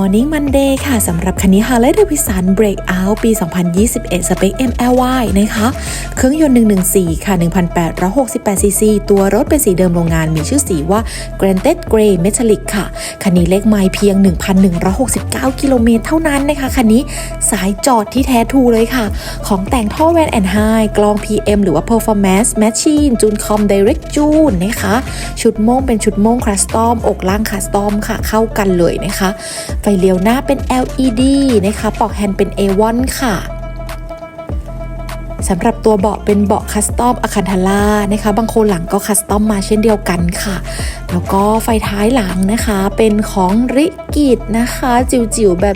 Morning Monday ค่ะสำหรับคันนี้ Harley Davidson Breakout ปี 2021 สเปค MLY นะคะ เครื่องยนต์ 114 ค่ะ 1,868 ซีซี ตัวรถเป็นสีเดิมโรงงานมีชื่อสีว่า Granted Grey Metallic ค่ะ คันนี้เลขไมล์เพียง 1,169 กิโลเมตรเท่านั้นนะคะ คันนี้สายจอดที่แท้ทูเลยค่ะ ของแต่งท่อแวนแอนไฮกลอง PM หรือว่า Performance Machine จูนคอม Direct June นะคะ ชุดโม่งเป็นชุดโม่งคัสตอมอกล่างคัสตอมค่ะ เข้ากันเลยนะคะเลี้ยวหน้าเป็น LED นะคะปลอกแฮนด์เป็น A1 ค่ะสำหรับตัวเบาะเป็นเบาะคัสตอมอะคันทาร่านะคะ บางคนหลังก็คัสตอมมาเช่นเดียวกันค่ะ แล้วก็ไฟท้ายหลังนะคะเป็นของริกิตนะคะ จิ๋วๆแบบ